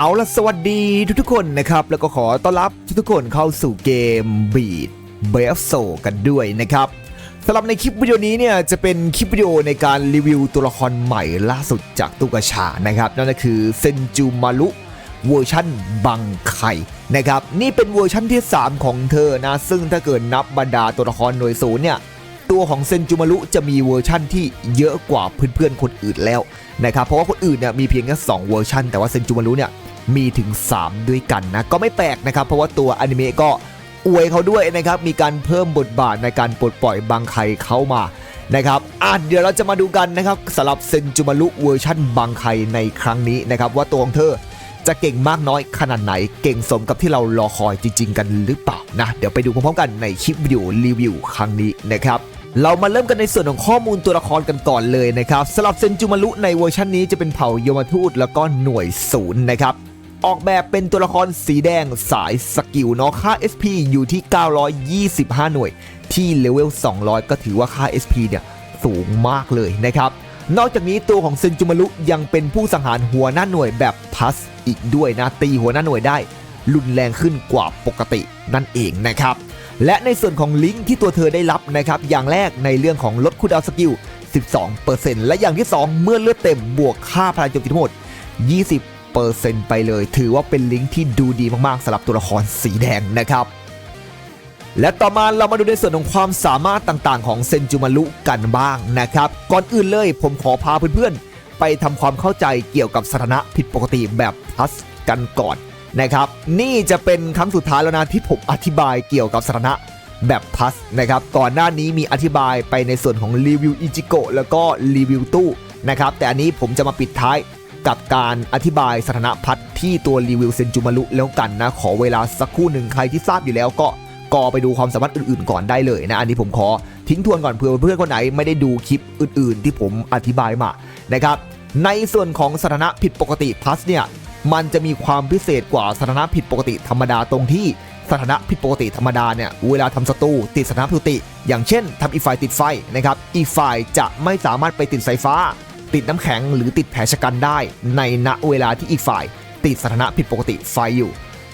เอาละสวัสดีทุกๆคนนะครับ แล้วก็ขอต้อนรับทุกๆคนเข้าสู่เกม Beat b a f s o กันด้วยนะครับสำหรับในคลิปวิดีโอนี้เนี่ยจะเป็นคลิปวิดีโอในการรีวิวตัวละครใหม่ล่าสุดจากตุกาชานะครับ นั่นก็คือเซนจูมารุเวอร์ชั่นบังไคนะครับนี่เป็นเวอร์ชั่นที่ 3 ของเธอนะ ซึ่งถ้าเกิดนับบรรดาตัวละครหน่วยศูนย์เนี่ยตัวของเซนจูมารุจะมีเวอร์ชั่นที่เยอะกว่าเพื่อนๆคนอื่นแล้วนะครับเพราะว่าคนอื่นเนี่ยมีเพียงแค่2เวอร์ชันแต่ว่าเซนจูมารุเนี่ย มีถึง 3 ด้วยกันนะ ก็ไม่แปลกนะครับ เพราะว่าตัวอนิเมะก็อวยเขาด้วยนะครับ มีการเพิ่มบทบาทในการปลดปล่อยบางไคเข้ามานะครับอะเดี๋ยวเราจะมาดูกันนะครับสำหรับเซนจูมารุเวอร์ชั่นบางไคในครั้งนี้นะครับ ว่าตัวของเธอจะเก่งมากน้อยขนาดไหน เก่งสมกับที่เรารอคอยจริง ๆ กันหรือเปล่านะ เดี๋ยวไปดูพร้อมๆกันในคลิปวิดีโอรีวิวครั้งนี้นะครับเรามาเริ่มกันในส่วนของข้อมูลตัวละครกันก่อนเลยนะครับสำหรับเซนจูมารุในเวอร์ชันนี้จะเป็นเผ่าโยมทูตแล้วก็หน่วยศูนย์นะครับ ออกแบบเป็นตัวละครสีแดงสายสกิลเนาะค่า SP อยู่ที่ 925 หน่วย ที่เลเวล 200 ก็ถือว่าค่า SP เนี่ยสูงมากเลยนะครับ นอกจากนี้ตัวของเซนจูมารุยังเป็นผู้สังหารหัวหน้าหน่วยแบบพัสอีกด้วยนะ ตีหัวหน้าหน่วยได้ รุนแรงขึ้นกว่าปกตินั่นเองนะครับ และในส่วนของลิงก์ที่ตัวเธอได้รับนะครับ อย่างแรกในเรื่องของลดคูดาวสกิล 12%และอย่างที่ 2 เมื่อเลือดเต็มบวกค่าพลังโจมตีทั้งหมด20 ไปเลย ถือว่าเป็นลิงก์ที่ดูดีมากๆสำหรับตัวละครสีแดงนะครับ และต่อมาเรามาดูในส่วนของความสามารถต่างๆ ของเซนจูมารุกันบ้างนะครับ ก่อนอื่นเลยผมขอพาเพื่อนๆ ไปทำความเข้าใจเกี่ยวกับสถานะผิดปกติแบบพัสกันก่อนนะครับ นี่จะเป็นครั้งสุดท้ายแล้วนะที่ผมอธิบายเกี่ยวกับสถานะแบบพัสนะครับ ก่อนหน้านี้มีอธิบายไปในส่วนของรีวิวอิจิโกะแล้วก็รีวิวตู้นะครับ แต่อันนี้ผมจะมาปิดท้าย กับการอธิบายสถานะพัดที่ตัวรีวิวเซนจูมารุแล้วกันนะ ขอเวลาสักครู่หนึ่งใครที่ทราบอยู่แล้วก็กอไปดูความสามารถอื่นๆก่อนได้เลยนะ อันนี้ผมขอทิ้งทวนก่อนเผื่อเพื่อนคนไหนไม่ได้ดูคลิปอื่นๆ ที่ผมอธิบายมานะครับ ในส่วนของสถานะผิดปกติพัสเนี่ยมันจะมีความพิเศษกว่าสถานะผิดปกติธรรมดาตรงที่สถานะผิดปกติธรรมดาเนี่ยเวลาทำศัตรูติดสถานะผิดปกติ อย่างเช่นทำอีกฝ่ายติดไฟนะครับอีกฝ่ายจะไม่สามารถไปติดสายฟ้า ติดน้ำแข็งหรือติดแผลชะกันได้ ในณเวลาที่อีกฝ่าย ติดสถานะผิดปกติไฟอยู่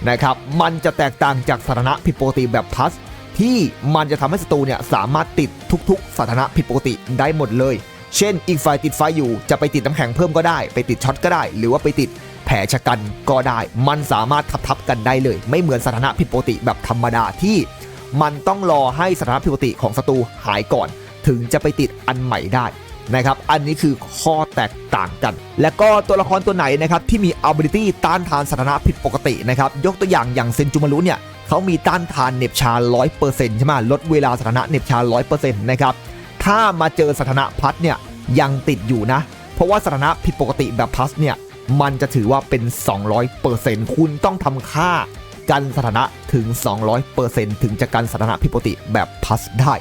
นะครับมันจะแตกต่างจากสถานะผิดปกติแบบพัสที่มันจะทำให้ศัตรูเนี่ยสามารถติดทุกๆสถานะผิดปกติได้หมดเลย เช่น อีกฝ่ายติดไฟอยู่จะไปติดน้ำแข็งเพิ่มก็ได้ ไปติดช็อตก็ได้ หรือว่าไปติดแผลชะกันก็ได้ มันสามารถทับๆกันได้เลย ไม่เหมือนสถานะผิดปกติแบบธรรมดาที่ มันต้องรอให้สถานะผิดปกติของศัตรูหายก่อน ถึงจะไปติดอันใหม่ได้ นะครับ อันนี้คือข้อแตกต่างกัน และก็ตัวละครตัวไหนนะครับที่มี ability ต้านทานสถานะผิดปกตินะครับ ยกตัวอย่างอย่างเซนจูมารุเนี่ยเขามีต้านทานเหน็บชา 100%ใช่ไหมลดเวลาสถานะเหน็บชา 100%นะครับ ถ้ามาเจอสถานะพัดเนี่ยยังติดอยู่นะ เพราะว่าสถานะผิดปกติแบบพัสเนี่ยมันจะถือว่าเป็น 200%คุณต้องทำค่ากันสถานะถึง 200%ถึงจะกันสถานะผิดปกติแบบพัสได้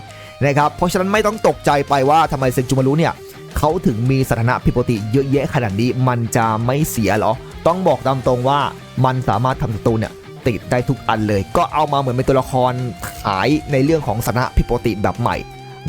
นะครับเพราะฉะนั้นไม่ต้องตกใจไปว่าทำไมเซนจูมารุเนี่ยเขาถึงมีสถานะผิดปกติเยอะแยะขนาดนี้มันจะไม่เสียเหรอ ต้องบอกตามตรงว่ามันสามารถทำศัตรูเนี่ยติดได้ทุกอันเลย ก็เอามาเหมือนเป็นตัวละครขายในเรื่องของสถานะผิดปกติแบบใหม่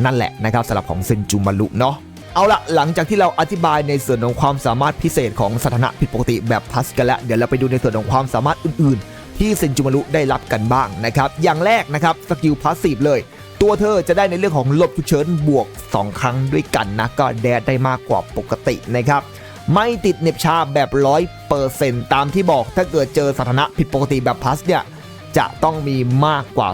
นั่นแหละนะครับสำหรับของเซนจูมารุเนาะเอาละหลังจากที่เราอธิบายในส่วนของความสามารถพิเศษของสถานะผิดปกติแบบพัสกันแล้ว เดี๋ยวเราไปดูในส่วนของความสามารถอื่น ๆ ที่เซนจูมารุได้รับกันบ้างนะครับ อย่างแรกนะครับสกิลพาสซีฟเลย ตัวเธอจะได้ในเรื่องของลบฉุกเฉินบวก 2 ครั้งด้วยกันนะ ก็แดดได้มากกว่าปกตินะครับ ไม่ติดเหน็บชาแบบ100%ตามที่บอกถ้าเกิดเจอสถานะผิดปกติแบบพัสเนี่ย จะต้องมีมากกว่า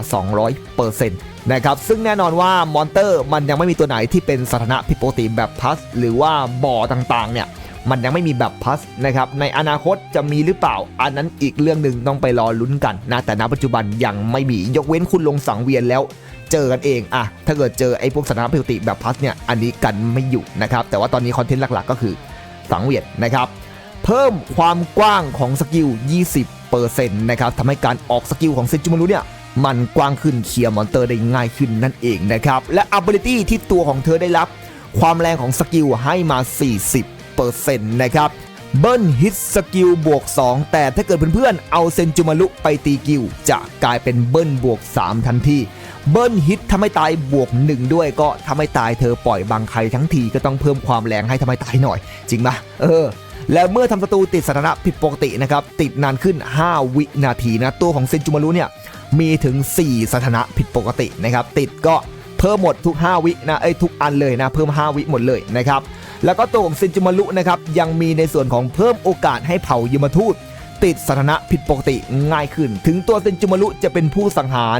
200%นะครับ ซึ่งแน่นอนว่ามอนเตอร์มันยังไม่มีตัวไหนที่เป็นสถานะผิดปกติแบบพัสหรือว่าบ่อต่างๆเนี่ย มันยังไม่มีแบบพัสนะครับในอนาคตจะมีหรือเปล่า อันนั้นอีกเรื่องหนึ่งต้องไปรอลุ้นกันนะแต่ณปัจจุบันยังไม่มียกเว้นคุณลงสังเวียนแล้วเจอกันเองอะถ้าเกิดเจอไอ้พวกสถานะผิดปกติแบบพัสเนี่ย อันนี้กันไม่อยู่นะครับ แต่ว่าตอนนี้คอนเทนต์หลักๆ ก็คือสังเวียนนะครับ เพิ่มความกว้างของสกิล 20%นะครับทำให้การออกสกิลของเซนจูมารุเนี่ยมันกว้างขึ้นเคลียร์มอนเตอร์ได้ง่ายขึ้นนั่นเองนะครับ และ ability ที่ตัวของเธอได้รับ ความแรงของสกิลให้มา 40 นะครับเบิ้ลฮิตสกิลบวก 2 แต่ถ้าเกิดเพื่อนๆ เอาเซนจูมารุไปตีกิลจะกลายเป็นเบิ้ลบวก 3 ทันทีเบิ้ลฮิตทำให้ตายบวก 1 ด้วยก็ทำให้ตายเธอปล่อยบางใครทั้งทีก็ต้องเพิ่มความแรงให้ทำให้ตายหน่อย จริงปะเออ แล้วเมื่อทำศัตรูติดสถานะผิดปกตินะครับ ติดนานขึ้น 5 วินาทีนะ ตัวของเซนจูมารุเนี่ยมีถึง 4 สถานะผิดปกตินะครับ ติดก็เพิ่มหมดทุก 5 วินะเอ้ยทุกอันเลยนะ เพิ่ม 5 วิหมดเลยนะครับ แล้วก็ตัวของเซนจูมารุนะครับยังมีในส่วนของเพิ่มโอกาสให้เผ่ายมทูต ติดสถานะผิดปกติง่ายขึ้น ถึงตัวเซนจูมารุจะเป็นผู้สังหาร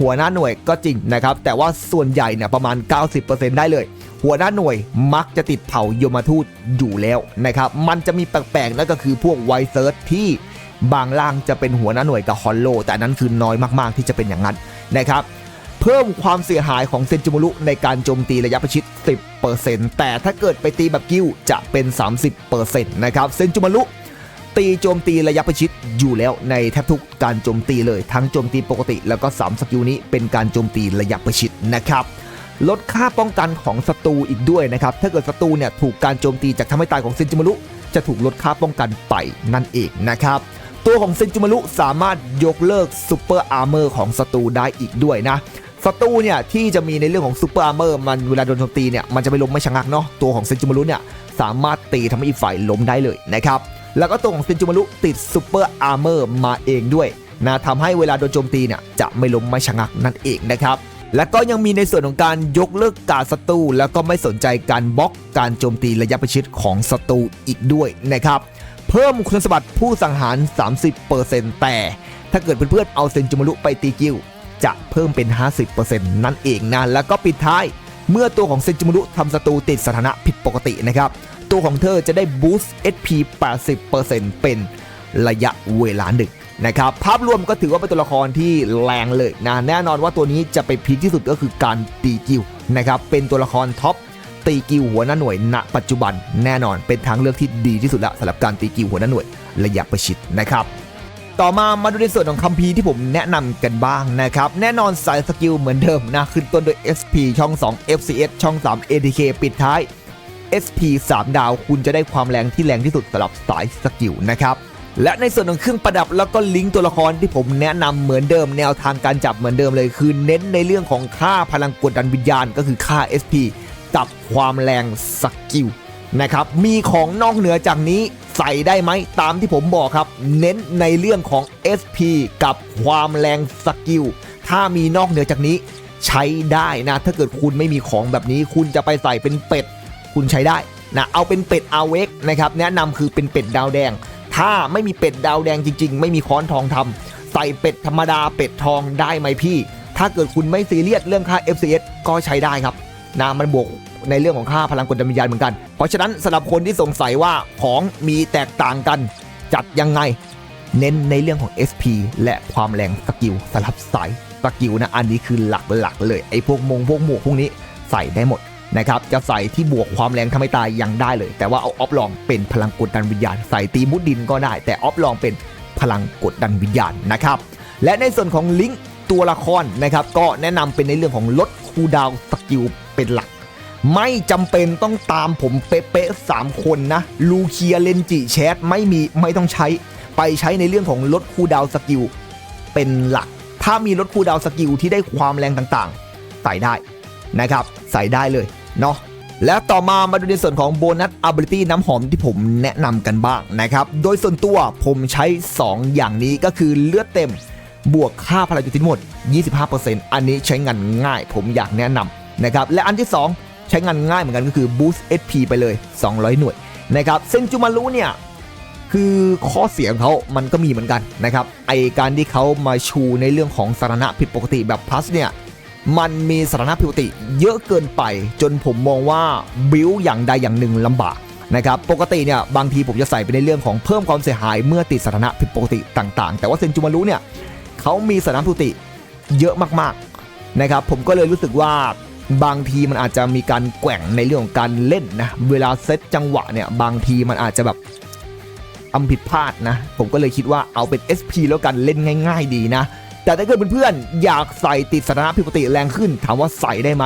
หัวหน้าหน่วยก็จริงนะครับ แต่ว่าส่วนใหญ่เนี่ยประมาณ 90%ได้เลย หัวหน้าหน่วยมักจะติดเผ่ายมทูตอยู่แล้วนะครับมันจะมีแปลกๆนั่นก็คือพวกไวเซิร์ชที่บางล่างจะเป็นหัวหน้าหน่วยกับฮอลโล แต่นั้นคือน้อยมากๆที่จะเป็นอย่างนั้นนะครับ เพิ่มความเสียหายของเซนจูมารุในการโจมตีระยะประชิด 10%แต่ถ้าเกิดไปตีแบบกิ้วจะเป็น 30%นะครับเซนจูมารุตีโจมตีระยะประชิดอยู่แล้วในแทบทุกการโจมตีเลย ทั้งโจมตีปกติ แล้วก็ 3 สกิลนี้เป็นการโจมตีระยะประชิดนะครับลดค่าป้องกันของศัตรูอีกด้วยนะครับถ้าเกิดศัตรูเนี่ยถูกการโจมตีจากทำให้ตายของเซนจิมารุจะถูกลดค่าป้องกันไปนั่นเองนะครับตัวของเซนจิมารุสามารถยกเลิกซูเปอร์อาร์เมอร์ของศัตรูได้อีกด้วยนะ ศัตรูเนี่ยที่จะมีในเรื่องของซูเปอร์อาร์เมอร์มันเวลาโดนโจมตีเนี่ยมันจะไม่ล้มไม่ชะงักเนาะตัวของเซนจิมารุเนี่ยสามารถตีทำให้อีกฝ่ายล้มได้เลยนะครับแล้วก็ตัวของเซนจิมารุติดซูเปอร์อาร์เมอร์มาเองด้วยนะทำให้เวลาโดนโจมตีเนี่ยจะไม่ล้มไม่ชะงักนั่นเองนะครับและก็ยังมีในส่วนของการยกเลิกการศัตรูแล้วก็ไม่สนใจการบล็อกการโจมตีระยะประชิดของศัตรูอีกด้วยนะครับเพิ่มคุณสมบัติผู้สังหาร 30%แต่ถ้าเกิดเพื่อนๆเอาเซนจิมารุไปตีกิว จะเพิ่มเป็น 50%นั่นเองนะแล้วก็ปิดท้าย เมื่อตัวของเซนจิมารุทำศัตรูติดสถานะผิดปกตินะครับ ตัวของเธอจะได้บูสต์ HP 80%เป็นระยะเวลาหนึ่งนะครับภาพรวมก็ถือว่าเป็นตัวละครที่แรงเลยนะแน่นอนว่าตัวนี้จะไปพีคที่สุดก็คือการตีกิวนะครับเป็นตัวละครท็อปตีกิวหัวหน้าหน่วยณ ปัจจุบันแน่นอนเป็นทางเลือกที่ดีที่สุดละสำหรับการตีกิวหัวหน้าหน่วยระยะประชิดนะครับ ต่อมามาดูในส่วนของคัมภีร์ที่ผมแนะนำกันบ้างนะครับ แน่นอนสายสกิลเหมือนเดิมนะ ขึ้นต้นด้วย SP ช่อง 2 FCS ช่อง 3 ATK ปิดท้าย SP 3 ดาวคุณจะได้ความแรงที่แรงที่สุดสำหรับสายสกิลนะครับ และในส่วนของเครื่องประดับแล้วก็ลิงก์ตัวละครที่ผมแนะนำเหมือนเดิม แนวทางการจับเหมือนเดิมเลย คือเน้นในเรื่องของค่าพลังกดดันวิญญาณ ก็คือค่า SP กับความแรงสกิลนะครับมีของนอกเหนือจากนี้ ใส่ได้ไหมตามที่ผมบอกครับ เน้นในเรื่องของ SP กับความแรงสกิลถ้ามีนอกเหนือจากนี้ใช้ได้นะ ถ้าเกิดคุณไม่มีของแบบนี้ คุณจะไปใส่เป็นเป็ด คุณใช้ได้นะเอาเป็นเป็ดอาเวกนะครับแนะนำคือเป็นเป็ดดาวแดง ถ้าไม่มีเป็ดดาวแดงจริง ๆ ไม่มีค้อนทองทำใส่เป็ดธรรมดาเป็ดทองได้ไหมพี่ ถ้าเกิดคุณไม่ซีเรียสเรื่องค่า FCS ก็ใช้ได้ครับ นะมันบวกในเรื่องของค่าพลังกดดันวิญญาณเหมือนกัน เพราะฉะนั้นสำหรับคนที่สงสัยว่าของมีแตกต่างกัน จัดยังไง เน้นในเรื่องของ SP และความแรงสกิลสลับสายสกิลนะอันนี้คือหลักๆเลยไอ้พวกมงพวกหมวกพวกนี้ใส่ได้หมดนะครับจะใส่ที่บวกความแรงทำให้ตายยังได้เลย แต่ว่าเอาออฟลองเป็นพลังกดดันวิญญาณใส่ตีมุดดินก็ได้ แต่ออฟลองเป็นพลังกดดันวิญญาณนะครับและในส่วนของลิงก์ตัวละครนะครับก็แนะนำเป็นในเรื่องของลด คูดาวสกิลเป็นหลัก ไม่จำเป็นต้องตามผมเป๊ะๆสามคนนะ ลูเคียเลนจิแชทไม่มีไม่ต้องใช้ ไปใช้ในเรื่องของลดคูดาวสกิลเป็นหลัก ถ้ามีลดคูดาวสกิลที่ได้ความแรงต่างๆ ใส่ได้นะครับ ใส่ได้เลยเนาะและต่อมามาดูในส่วนของโบนัส ability น้ำหอมที่ผมแนะนำกันบ้างนะครับ โดยส่วนตัวผมใช้ 2 อย่างนี้ก็คือเลือดเต็ม บวกค่าพลังจุดทั้งหมด 25%อันนี้ใช้งานง่ายผมอยากแนะนำนะครับ และอันที่ 2 ใช้งานง่ายเหมือนกันก็คือ boost HP ไปเลย 200 หน่วยนะครับเซนจูมารุเนี่ยคือข้อเสียของเขามันก็มีเหมือนกันนะครับ ไอการที่เขามาชูในเรื่องของสถานะผิดปกติแบบพลัสเนี่ย มันมีสถานะผิดปกติเยอะเกินไป จนผมมองว่าบิวอย่างใดอย่างหนึ่งลำบากนะครับ ปกติเนี่ยบางทีผมจะใส่ไปในเรื่องของเพิ่มความเสียหายเมื่อติดสถานะผิดปกติต่างๆ แต่ว่าเซนจูมารุเนี่ย เขามีสถานะผิดปกติเยอะมากๆนะครับผมก็เลยรู้สึกว่าบางทีมันอาจจะมีการแกว่งในเรื่องของการเล่นนะเวลาเซตจังหวะเนี่ยบางทีมันอาจจะแบบทำผิดพลาดนะ ผมก็เลยคิดว่าเอาเป็น SP แล้วกันเล่นง่าย ๆ ดีนะ แต่ถ้าเกิดเพื่อนๆอยากใส่ติดสถานะผิดปกติแรงขึ้น ถามว่าใส่ได้ไหม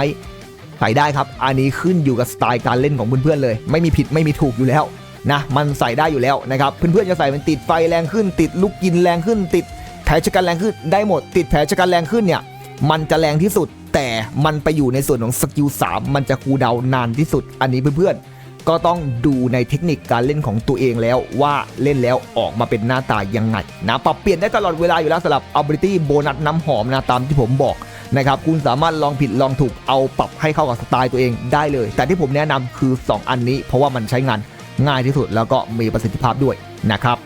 ใส่ได้ครับ อันนี้ขึ้นอยู่กับสไตล์การเล่นของเพื่อนๆเลย ไม่มีผิดไม่มีถูกอยู่แล้วนะมันใส่ได้อยู่แล้วนะครับเพื่อนๆจะใส่เป็นติดไฟแรงขึ้น ติดลูกกินแรงขึ้น ติด แผลชะกันแรงขึ้นได้หมด ติดแผลชะกันแรงขึ้นเนี่ย มันจะแรงที่สุด แต่มันไปอยู่ในส่วนของสกิล3มันจะคูลดาวน์นานที่สุด อันนี้เพื่อนๆ ก็ต้องดูในเทคนิคการเล่นของตัวเองแล้วว่าเล่นแล้วออกมาเป็นหน้าตายังไงนะปรับเปลี่ยนได้ตลอดเวลาอยู่แล้วสำหรับ ability โบนัสน้ำหอมนะตามที่ผมบอกนะครับคุณสามารถลองผิดลองถูกเอาปรับให้เข้ากับสไตล์ตัวเองได้เลย แต่ที่ผมแนะนำคือ 2 อันนี้ เพราะว่ามันใช้งานง่ายที่สุดแล้วก็มีประสิทธิภาพด้วยนะครับ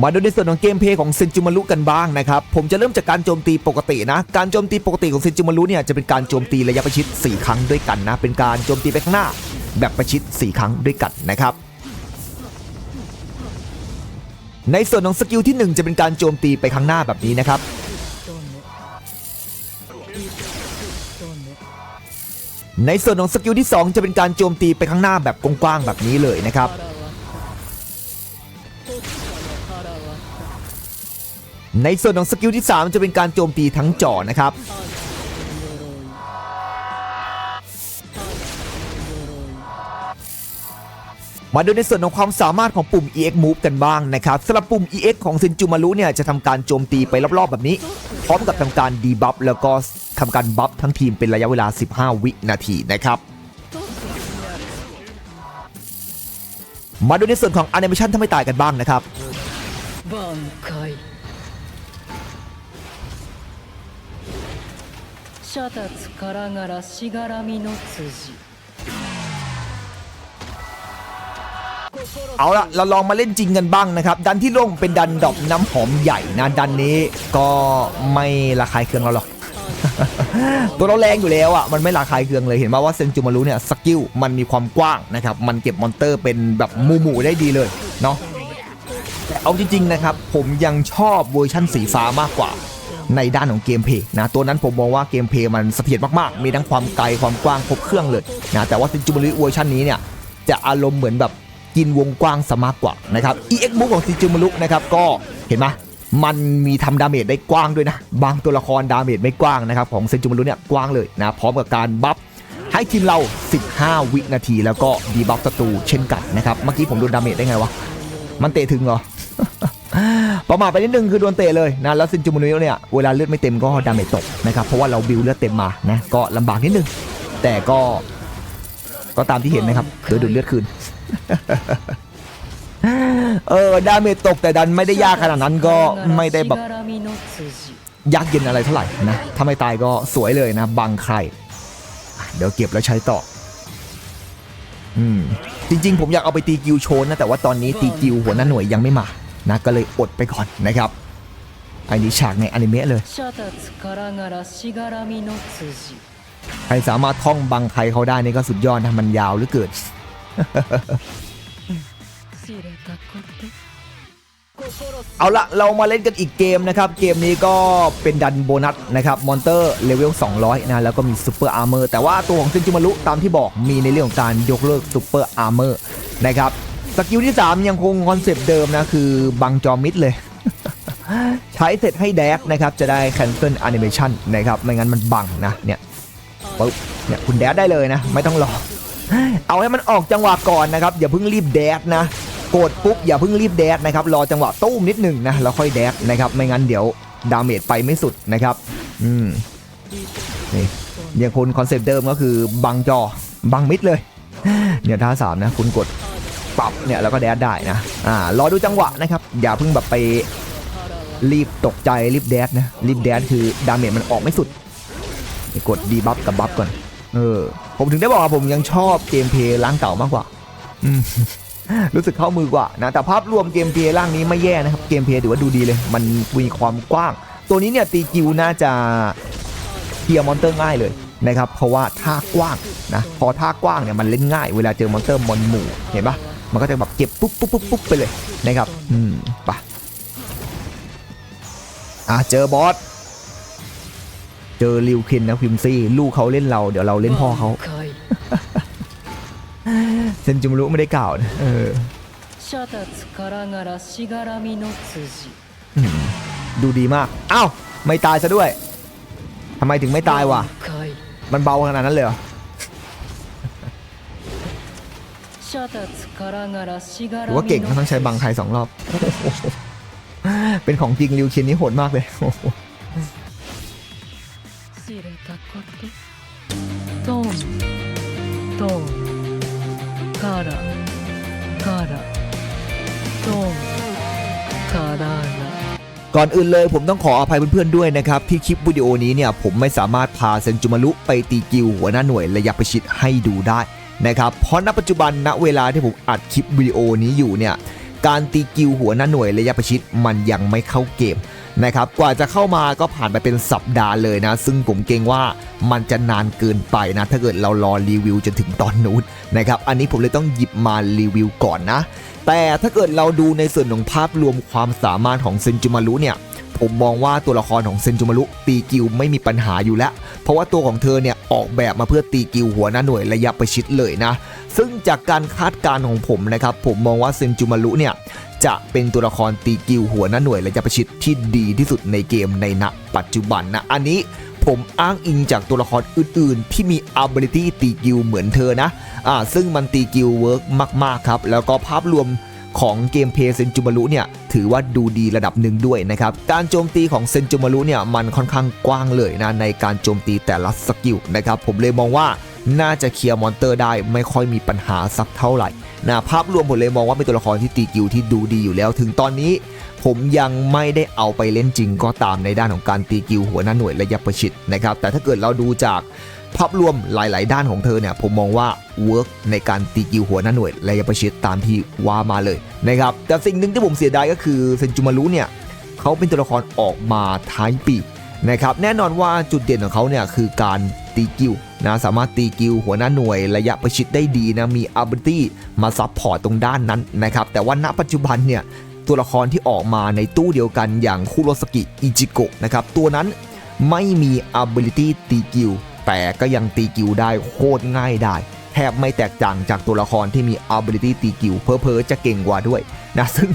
มาดูในส่วนของเกมเพย์ของเซนจูมารุกันบ้างนะครับ ผมจะเริ่มจากการโจมตีปกตินะ การโจมตีปกติของเซนจูมารุเนี่ยจะเป็นการโจมตีระยะประชิด 4 ครั้งด้วยกันนะ เป็นการโจมตีไปข้างหน้า แบบประชิด 4 ครั้งด้วยกันนะครับ ในส่วนของสกิลที่ 1 จะเป็นการโจมตีไปข้างหน้าแบบนี้นะครับ ในส่วนของสกิลที่ 2 จะเป็นการโจมตีไปข้างหน้าแบบกว้างๆแบบนี้เลยนะครับ ในส่วนของสกิลที่ 3 จะเป็นการโจมตีทั้งจอนะครับ มาดูในส่วนของความสามารถของปุ่ม EX Move กันบ้างนะครับสำหรับปุ่ม EX ของเซนจูมารุเนี่ยจะทำการโจมตีไปรอบๆ แบบนี้ พร้อมกับทำการดีบัฟแล้วก็ทำการบัฟทั้งทีมเป็นระยะเวลา 15 วินาทีนะครับมาดูในส่วนของแอนิเมชันถ้าไม่ตายกันบ้างนะครับ 挽回シャタツからがらしがらみの辻 เอาละเราลองมาเล่นจริงกันบ้างนะครับ ดันที่ลงเป็นดันดอกน้ำหอมใหญ่นะดันนี้ก็ไม่ระคายเคืองเราหรอก ตัวเราแรงอยู่แล้วอ่ะมันไม่ระคายเคืองเลยเห็นไหมว่าเซนจูมารุเนี่ยสกิลมันมีความกว้างนะครับมันเก็บมอนเตอร์เป็นแบบหมู่หมู่ๆได้ดีเลยเนาะแต่เอาจริงๆนะครับผมยังชอบเวอร์ชั่นสีฟ้ามากกว่า ในด้านของเกมเพย์นะตัวนั้นผมมองว่าเกมเพย์มันเสถียรมากๆ มีทั้งความไกลความกว้างครบเครื่องเลยนะแต่ว่าซนจูมารุเวอร์ชันนี้เนี่ยจะอารมณ์เหมือนแบบกินวงกว้างซะมากกว่านะครับ EX Move ของซิจูมารุนะครับก็เห็นไหมมันมีทำดาเมจได้กว้างด้วยนะ บางตัวละครดาเมจไม่กว้างนะครับ ของเซนจูมารุเนี่ยกว้างเลยนะพร้อมกับการบัฟให้ทีมเรา 15 วินาที แล้วก็ดีบัฟศัตรูเช่นกันนะครับ เมื่อกี้ผมโดนดาเมจได้ไงวะ มันเตะถึงเหรอ ประมาทไปนิดนึงคือโดนเตะเลยนะแล้วซินจูมูนิเนี่ยเวลาเลือดไม่เต็มก็ดาเมจตกนะครับเพราะว่าเราบิวเลือดเต็มมานะก็ลำบากนิดนึง แต่ก็ก็ตามที่เห็นนะครับเดี๋ยวดูดเลือดคืนเออดาเมจตกแต่ดันไม่ได้ยากขนาดนั้นก็ไม่ได้แบบยากเย็นอะไรเท่าไหร่นะถ้าไม่ตายก็สวยเลยนะบังใคร เดี๋ยวเก็บแล้วใช้ต่อจริง ๆ ผมอยากเอาไปตีกิวโชนนะแต่ว่าตอนนี้ตีกิวหัวหน้าหน่วยยังไม่มา นะก็เลยอดไปก่อนนะครับอันนี้ฉากในอนิเมะเลยใครสามารถท่องบังใครเขาได้นี่ก็สุดยอดนะมันยาวหรือเกิดเอาละเรามาเล่นกันอีกเกมนะครับ เกมนี้ก็เป็นดันโบนัสนะครับมอนเตอร์เลเวล 200 นะ แล้วก็มีซูเปอร์อาร์เมอร์แต่ว่าตัวของซินจิมารุตามที่บอกมีในเรื่องของการยกเลิกซูเปอร์อาร์เมอร์นะครับ สกิลที่ 3 ยังคงคอนเซปต์เดิมนะ คือบังจอมิดเลย ใช้เสร็จให้แดกนะครับ จะได้ cancel animation นะครับ ไม่งั้นมันบังนะเนี่ยปึ๊บเนี่ยคุณแดดได้เลยนะ ไม่ต้องรอ เอาให้มันออกจังหวะก่อนนะครับ อย่าเพิ่งรีบแดดนะกดปุ๊บอย่าเพิ่งรีบแดดนะครับ รอจังหวะตู้มนิดหนึ่งนะแล้วค่อยแดดนะครับ ไม่งั้นเดี๋ยวดาเมจไปไม่สุดนะครับ อืมนี่ยังคนคอนเซปต์เดิมก็คือบังจอบังมิดเลย เนี่ยท่าสามนะ คุณกด ปรับเนี่ยแล้วก็แดดได้นะอ่ารอดูจังหวะนะครับ อย่าเพิ่งแบบไปรีบตกใจรีบแดดนะรีบแดดคือดาเมจมันออกไม่สุดกดดีบัฟกับบัฟก่อน เออ ผมถึงได้บอกว่าผมยังชอบเกมเพลย์ร่างเก่ามากกว่ารู้สึกเข้ามือกว่านะแต่ภาพรวมเกมเพลย์ร่างนี้ไม่แย่นะครับ เกมเพลย์ถือว่าดูดีเลย มันมีความกว้าง ตัวนี้เนี่ยตีกิวน่าจะเคลียร์มอนเตอร์ง่ายเลยนะครับ เพราะว่าท่ากว้างนะ พอท่ากว้างเนี่ยมันเล่นง่าย เวลาเจอมอนเตอร์มอนหมู่เห็นปะ มันก็จะแบบเก็บปุ๊บปุ๊บปุ๊บปุ๊บไปเลยนะครับอืมปะอะเจอบอสเจอริวคินนะคิมซี่ ลูกเขาเล่นเราเดี๋ยวเราเล่นพ่อเขาเซนจุมรุไม่ได้กล่าวนะเออดูดีมาก อ้าว ไม่ตายซะด้วย ทำไมถึงไม่ตายวะ มันเบาขนาดนั้นเลยเหรอ ห ら รือว่า み เก่งเขา の ต้องใช้บังไทยสองรอบ เป็นของจริงริวเคนนี่โหดมากเลย 知れたことドンドン からからトンからが ก่อนอื่นเลยผมต้องขออภัยเพื่อนๆด้วยนะครับ ที่คลิปวิดีโอนี้เนี่ยผมไม่สามารถพาเซนจูมารุไปตีกิวหัวหน้าหน่วยระยะประชิดให้ดูได้ นะครับเพราะณปัจจุบันณเวลาที่ผมอัดคลิปวิดีโอนี้อยู่เนี่ยการตีกิวหัวหน้าหน่วยระยะประชิดมันยังไม่เข้าเกมนะครับกว่าจะเข้ามาก็ผ่านไปเป็นสัปดาห์เลยนะ ซึ่งผมเกรงว่ามันจะนานเกินไปนะ ถ้าเกิดเรารอรีวิวจนถึงตอนนู้นนะครับอันนี้ผมเลยต้องหยิบมารีวิวก่อนนะ แต่ถ้าเกิดเราดูในส่วนของภาพรวมความสามารถของเซนจูมารุเนี่ยผมมองว่าตัวละครของเซนจูมารุตีกิวไม่มีปัญหาอยู่แล้ว เพราะว่าตัวของเธอเนี่ย ออกแบบมาเพื่อตีกิวหัวหน้าหน่วยระยะประชิดเลยนะ ซึ่งจากการคาดการณ์ของผมนะครับ ผมมองว่าเซนจูมารุเนี่ยจะเป็นตัวละครตีกิวหัวหน้าหน่วยระยะประชิดที่ดีที่สุดในเกมในณปัจจุบันนะ อันนี้ผมอ้างอิงจากตัวละครอื่นๆ ที่มี ability ตีกิวเหมือนเธอนะ อ่า ซึ่งมันตีกิวเวิร์กมากๆครับ แล้วก็ภาพรวม ของเกมเพย์เซนจูมารุเนี่ยถือว่าดูดีระดับหนึ่งด้วยนะครับการโจมตีของเซนจูมารุเนี่ยมันค่อนข้างกว้างเลยนะในการโจมตีแต่ละสกิลนะครับผมเลยมองว่าน่าจะเคลียร์มอนเตอร์ได้ไม่ค่อยมีปัญหาสักเท่าไหร่นะภาพรวมผมเลยมองว่าเป็นตัวละครที่ตีกิลที่ดูดีอยู่แล้ว ถึงตอนนี้ ผมยังไม่ได้เอาไปเล่นจริงก็ตามในด้านของการตีกิลหัวหน้าหน่วยระยะประชิดนะครับแต่ถ้าเกิดเราดูจาก ภาพรวมหลาย ๆ ด้านของเธอเนี่ยผมมองว่าเวิร์กในการตีกิวหัวหน้าหน่วยระยะประชิดตามที่ว่ามาเลยนะครับแต่สิ่งหนึ่งที่ผมเสียดายก็คือเซนจูมารุเนี่ยเขาเป็นตัวละครออกมาท้ายปีนะครับแน่นอนว่าจุดเด่นของเขาเนี่ยคือการตีกิวนะสามารถตีกิวหัวหน้าหน่วยระยะประชิดได้ดีนะมี ability มาซับพอร์ตตรงด้านนั้นนะครับแต่ว่าณปัจจุบันเนี่ยตัวละครที่ออกมาในตู้เดียวกันอย่างคุโรสกิอิจิโกะนะครับตัวนั้นไม่มี ability ตีกิว แต่ก็ยังตีกิวได้โคตรง่ายได้ แทบไม่แตกต่างจากตัวละครที่มี ability ตีกิวเพอเพอจะเก่งกว่าด้วยนะซึ่ง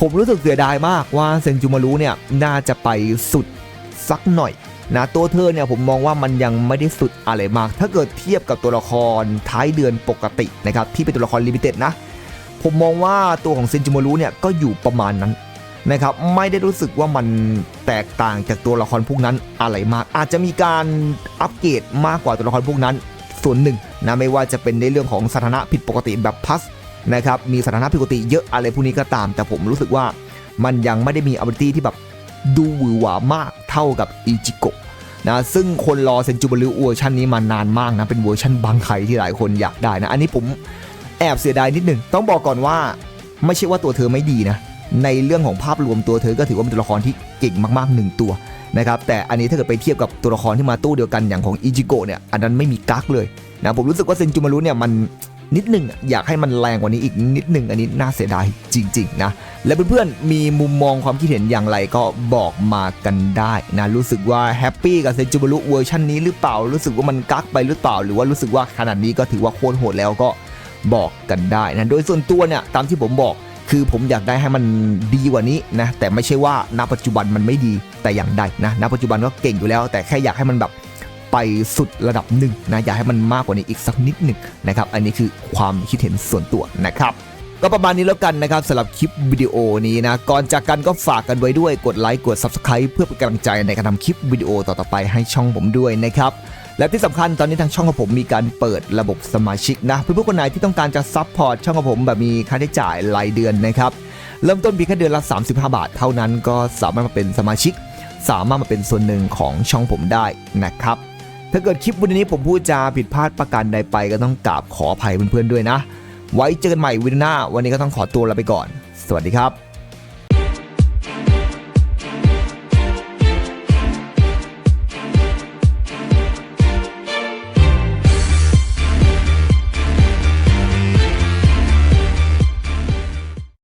ผมรู้สึกเสียดายมากว่าเซนจูมารุเนี่ยน่าจะไปสุดสักหน่อยนะตัวเธอเนี่ยผมมองว่ามันยังไม่ได้สุดอะไรมาก ถ้าเกิดเทียบกับตัวละครท้ายเดือนปกตินะครับที่เป็นตัวละครลิมิเต็ดนะ ผมมองว่าตัวของเซนจูมารุเนี่ยก็อยู่ประมาณนั้น นะครับไม่ได้รู้สึกว่ามันแตกต่างจากตัวละครพวกนั้นอะไรมาก อาจจะมีการอัปเกรดมากกว่าตัวละครพวกนั้นส่วนหนึ่งนะไม่ว่าจะเป็นในเรื่องของสถานะผิดปกติแบบพัสนะครับมีสถานะผิดปกติเยอะอะไรพวกนี้ก็ตาม แต่ผมรู้สึกว่ามันยังไม่ได้มี ability ที่แบบดูหวือหวามากเท่ากับอิจิโกะนะซึ่งคนรอเซนจูบาริเวอร์ชันนี้มานานมากนะเป็นเวอร์ชันบางไคที่หลายคนอยากได้นะ อันนี้ผมแอบเสียดายนิดหนึ่งต้องบอกก่อนว่าไม่ใช่ว่าตัวเธอไม่ดีนะ ในเรื่องของภาพรวมตัวเธอก็ถือว่าเป็นตัวละครที่เก่งมากๆหนึ่งตัวนะครับแต่อันนี้ถ้าเกิดไปเทียบกับตัวละครที่มาตู้เดียวกันอย่างของอิจิโกะเนี่ยอันนั้นไม่มีกั๊กเลยนะผมรู้สึกว่าเซนจูมารุเนี่ยมันนิดหนึ่งอยากให้มันแรงกว่านี้อีกนิดหนึ่งอันนี้น่าเสียดายจริง ๆ นะ และเพื่อนๆมีมุมมองความคิดเห็นอย่างไรก็บอกมากันได้นะรู้สึกว่าแฮปปี้กับเซนจูมารุเวอร์ชันนี้หรือเปล่ารู้สึกว่ามันกั๊กไปหรือเปล่า หรือว่ารู้สึกว่าขนาดนี้ก็ถือว่าโคตรโหดแล้วก็บอกกันได้นะโดยส่วนตัวเนี่ยตามที่ผมบอก คือผมอยากได้ให้มันดีกว่านี้นะแต่ไม่ใช่ว่าณปัจจุบันมันไม่ดีแต่อย่างใดนะณปัจจุบันก็เก่งอยู่แล้ว แต่แค่อยากให้มันแบบไปสุดระดับหนึ่งนะอยากให้มันมากกว่านี้อีกสักนิดหนึ่งนะครับอันนี้คือความคิดเห็นส่วนตัวนะครับก็ประมาณนี้แล้วกันนะครับสำหรับคลิปวิดีโอนี้นะ ก่อนจากกันก็ฝากกันไว้ด้วยกดไลค์กด Subscribe เพื่อเป็นกำลังใจในการทำคลิปวิดีโอต่อๆไปให้ช่องผมด้วยนะครับ และที่สำคัญตอนนี้ทางช่องของผมมีการเปิดระบบสมาชิกนะเพื่อนๆคนไหนที่ต้องการจะซัพพอร์ตช่องของผมแบบมีค่าใช้จ่ายรายเดือนนะครับเริ่มต้นเพียงแค่เดือนละ 35 บาท เท่านั้นก็สามารถมาเป็นสมาชิก สามารถมาเป็นส่วนหนึ่งของช่องผมได้นะครับ ถ้าเกิดคลิปวันนี้ผมพูดจาผิดพลาดประการใดไปก็ต้องกราบขออภัยเพื่อนๆด้วยนะ ไว้เจอกันใหม่วิดีโอหน้า วันนี้ก็ต้องขอตัวลาไปก่อน สวัสดีครับ